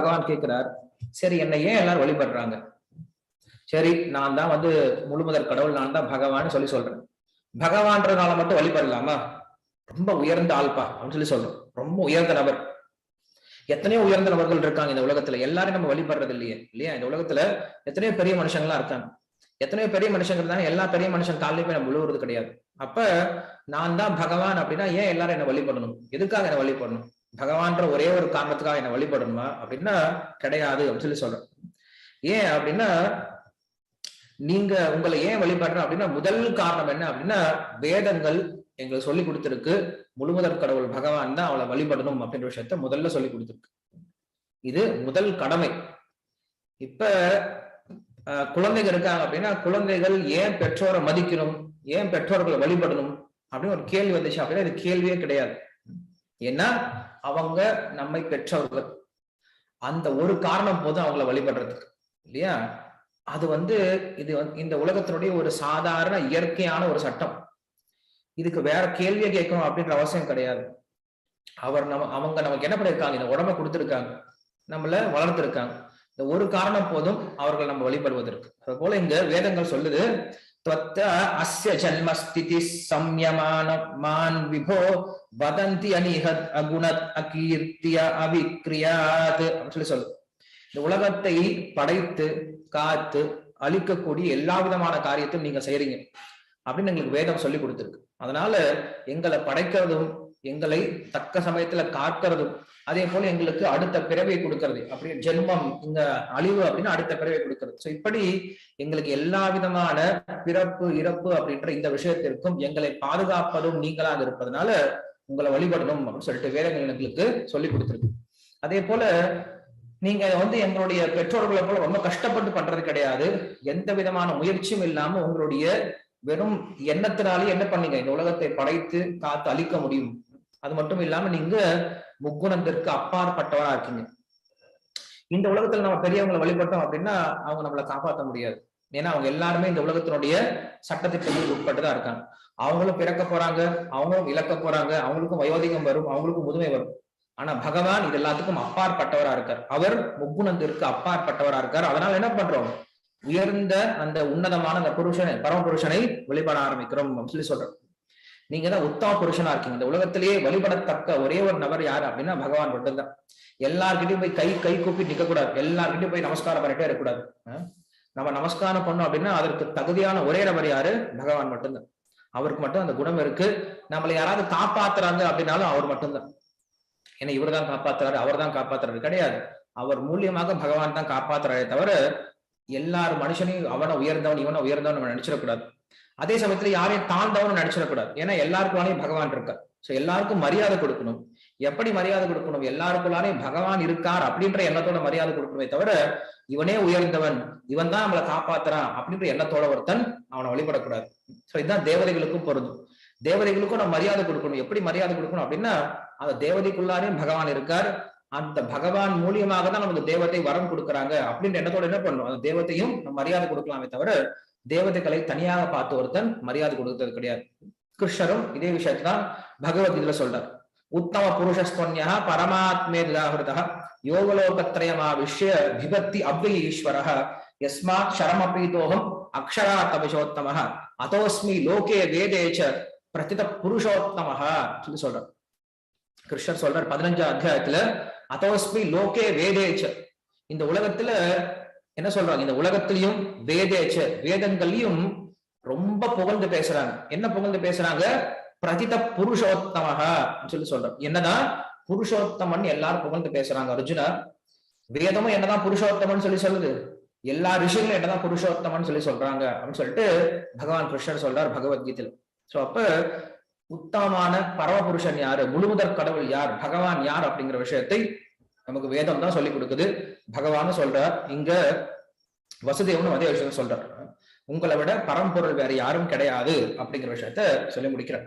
பகவான் கேட்கிறார் சரி என்னை ஏன் எல்லாரும் வழிபடுறாங்க? சரி நான் தான் வந்து முழுமுதற் கடவுள் நான் தான் பகவான் சொல்லி சொல்றேன். பகவான்றதுனால மட்டும் வழிபடலாமா? ரொம்ப உயர்ந்த ஆள்பா அப்படின்னு சொல்லி சொல்றோம். ரொம்ப உயர்ந்த நபர். எத்தனையோ உயர்ந்த நபர்கள் இருக்காங்க இந்த உலகத்துல. எல்லாரும் நம்ம வழிபடுறது இல்லையே இல்லையா? இந்த உலகத்துல எத்தனையோ பெரிய மனுஷங்களாம் இருக்காங்க. எத்தனையோ பெரிய மனுஷங்க இருந்தாங்க எல்லா பெரிய மனுஷன் காலையில போய் நம்ம விழுவுறது கிடையாது. அப்ப நான் தான் பகவான் அப்படின்னா ஏன் எல்லாரும் என்ன வழிபடணும்? எதுக்காக என்ன வழிபடணும்? பகவான்ற ஒரே ஒரு காரணத்துக்காக என்ன வழிபடணுமா? அப்படின்னா கிடையாது அப்படின்னு சொல்லி சொல்றேன். ஏன் அப்படின்னா நீங்க உங்களை ஏன் வழிபடுறோம் அப்படின்னா முதல் காரணம் என்ன அப்படின்னா வேதங்கள் எங்களுக்கு சொல்லி கொடுத்திருக்கு. முழுமுதற் கடவுள் பகவான் தான் அவளை வழிபடணும் அப்படின்ற விஷயத்த முதல்ல சொல்லி கொடுத்திருக்கு. இது முதல் கடமை. இப்ப அஹ், குழந்தைங்க இருக்காங்க அப்படின்னா குழந்தைகள் ஏன் பெற்றோரை மதிக்கணும்? ஏன் பெற்றோர்களை வழிபடணும்? அப்படின்னு ஒரு கேள்வி வந்துச்சு அப்படின்னா இது கேள்வியே கிடையாது. ஏன்னா அவங்க நம்மை பெற்றவர்கள். அந்த ஒரு காரணம் போதும் அவங்கள வழிபடுறதுக்கு இல்லையா? அது வந்து இது வந்து இந்த உலகத்தினுடைய ஒரு சாதாரண இயற்கையான ஒரு சட்டம். இதுக்கு வேற கேள்வியை கேட்கணும் அப்படின்ற அவசியம் கிடையாது. அவர் நம்ம அவங்க நமக்கு என்ன பண்ணிருக்காங்க? இந்த உடம்ப கொடுத்துருக்காங்க. நம்மள வளர்த்துருக்காங்க. இந்த ஒரு காரணம் போதும் அவர்கள் நம்ம வழிபடுவதற்கு. அது போல இங்க வேதங்கள் சொல்லுது त्वत्त अस्य जन्मस्थिति संयमान मान विभो வதந்தி அனிஹத் அகுணத் அகீர்த்திய அவிக்ரியாத் அப்படின்னு சொல்லி சொல்லு இந்த உலகத்தை படைத்து காத்து அழிக்கக்கூடிய எல்லா விதமான காரியத்தையும் நீங்க செய்றீங்க அப்படின்னு எங்களுக்கு வேதம் சொல்லி கொடுத்திருக்கு அதனால எங்களை படைக்கிறதும் எங்களை தக்க சமயத்துல காக்கிறதும் அதே போல எங்களுக்கு அடுத்த பிறவை கொடுக்கறது. அப்படி ஜென்மம் இந்த அழிவு அப்படின்னு அடுத்த பிறவை கொடுக்கறது. சோ இப்படி எங்களுக்கு எல்லா விதமான பிறப்பு இறப்பு அப்படின்ற இந்த விஷயத்திற்கும் எங்களை பாதுகாப்பதும் நீங்களாக இருப்பதனால உங்களை வழிபடணும் அப்படின்னு சொல்லிட்டு வேதங்கள் எங்களுக்கு சொல்லி கொடுத்துருக்கு. அதே போல நீங்க வந்து எங்களுடைய பெற்றோர்களை போல ரொம்ப கஷ்டப்பட்டு பண்றது கிடையாது. எந்த விதமான முயற்சியும் இல்லாம உங்களுடைய வெறும் எண்ணத்தினாலே என்ன பண்ணீங்க? இந்த உலகத்தை படைத்து காத்து அழிக்க முடியும். அது மட்டும் இல்லாம நீங்க முக்குணத்திற்கு அப்பாற்பட்டவரா இருக்கீங்க. இந்த உலகத்துல நம்ம பெரியவங்களை வழிபட்டோம் அப்படின்னா அவங்க நம்மளை காப்பாற்ற முடியாது. ஏன்னா அவங்க எல்லாருமே இந்த உலகத்தினுடைய சட்டத்திட்டங்களுக்கு உட்பட்டுதான் இருக்காங்க. அவங்களும் பிறக்க போறாங்க அவங்களும் இழக்க போறாங்க அவங்களுக்கும் வயோதிகம் வரும் அவங்களுக்கும் முதுமை வரும். ஆனா பகவான் இது எல்லாத்துக்கும் அப்பாற்பட்டவரா இருக்கார். அவர் முக்குணத்திற்கு அப்பாற்பட்டவரா இருக்கார். அதனால என்ன பண்றோம்? உயர்ந்த அந்த உன்னதமான அந்த புருஷனை பரம புருஷனை வழிபட ஆரம்பிக்கிறோம் சொல்லி சொல்றோம். நீங்க தான் உத்தம புருஷனா இருக்கீங்க. இந்த உலகத்திலேயே வழிபடத்தக்க ஒரே ஒரு நபர் யாரு அப்படின்னா பகவான் மட்டும்தான். எல்லார்கிட்டையும் போய் கை கை கூப்பி நிக்க கூடாது எல்லார்கிட்டையும் போய் நமஸ்காரம் பண்ணிட்டே இருக்கக்கூடாது. நம்ம நமஸ்காரம் பண்ணோம் அப்படின்னா அதற்கு தகுதியான ஒரே நபர் யாரு? பகவான் மட்டும்தான். அவருக்கு மட்டும் அந்த குணம் இருக்கு. நம்மளை யாராவது காப்பாத்துறாங்க அப்படின்னாலும் அவர் மட்டும்தான். ஏன்னா இவர் தான் காப்பாத்துறாரு அவர் தான் காப்பாத்துறாரு. கிடையாது. அவர் மூலியமாக பகவான் தான் காப்பாத்துறாரே தவிர எல்லார் மனுஷனையும் அவனை உயர்ந்தவன் இவனை உயர்ந்தவன் நம்ம நினைச்சிடக்கூடாது. அதே சமயத்துல யாரையும் தாழ்ந்தவனும் நினைச்சிடக்கூடாது ஏன்னா எல்லாருக்குள்ளாரையும் பகவான் இருக்கார். சோ எல்லாருக்கும் மரியாதை கொடுக்கணும். எப்படி மரியாதை கொடுக்கணும்? எல்லாருக்குள்ளாரையும் பகவான் இருக்கார் அப்படின்ற எண்ணத்தோட மரியாதை கொடுக்கணுமே தவிர இவனே உயர்ந்தவன் இவன் தான் நம்மளை காப்பாத்துறான் அப்படின்ற எண்ணத்தோட ஒருத்தன் அவனை வழிபடக்கூடாது. சோ இதுதான் தேவதைகளுக்கும் பொருந்தும். தேவதைகளுக்கும் நம்ம மரியாதை கொடுக்கணும். எப்படி மரியாதை கொடுக்கணும் அப்படின்னா அந்த தேவதைக்குள்ளாரையும் பகவான் இருக்கார். அந்த பகவான் மூலியமாக தான் நமக்கு தேவத்தை வரம் கொடுக்கறாங்க அப்படின்ற எண்ணத்தோட என்ன பண்ணணும்? அந்த தேவத்தையும் நம்ம மரியாதை கொடுக்கலாமே தவிர தேவதைகளை தனியாக பார்த்து ஒருத்தன் மரியாதை கொடுத்தது கிடையாது. கிருஷ்ணரும் இதே விஷயத்தான் பகவத்கீதையில சொல்றார். உத்தம புருஷஸ்துவன்யா பரமாத்மே நிராகிருதா. யோகலோகத்ரயமாவிஷ்ய விபத்தி அவ்யய ஈஸ்வரः யஸ்மாத் சரமபீதோகம் அக்ஷரா தபிஷோத்தம அதோஸ்மி லோகே வேதே ச பிரதித புருஷோத்தமः சொல்லி சொல்றார். கிருஷ்ணர் சொல்றார் பதினஞ்சாம் அத்தியாயத்துல அதோஸ்மி லோகே வேதேச்ச இந்த உலகத்துல என்ன சொல்றாங்க? இந்த உலகத்திலையும் வேதேச்ச வேதங்கள்லயும் ரொம்ப புகழ்ந்து பேசுறாங்க. என்ன புகழ்ந்து பேசுறாங்க? பிரதித புருஷோத்தமாக சொல்லி சொல்றோம் என்னதான்? புருஷோத்தமன் எல்லாரும் புகழ்ந்து பேசுறாங்க. அர்ஜுனா வேதமும் என்னதான் புருஷோத்தமன் சொல்லி சொல்லுது? எல்லா ரிஷிகளும் என்னதான் புருஷோத்தமன் சொல்லி சொல்றாங்க? அப்படின்னு சொல்லிட்டு பகவான் கிருஷ்ணர் சொல்றார் பகவத்கீதையில. சோ அப்ப உத்தமான பரமபுருஷன் யாரு? முழுமுதற் கடவுள் யார்? பகவான் யார் அப்படிங்கிற விஷயத்தை நமக்கு வேதம் தான் சொல்லி கொடுக்குது. பகவான் சொல்றார் இங்க வசுதேவனும் அதே விஷயம் சொல்றார். உங்களை விட பரம்பொருள் வேற யாரும் கிடையாது அப்படிங்கிற விஷயத்த சொல்லி முடிக்கிறார்.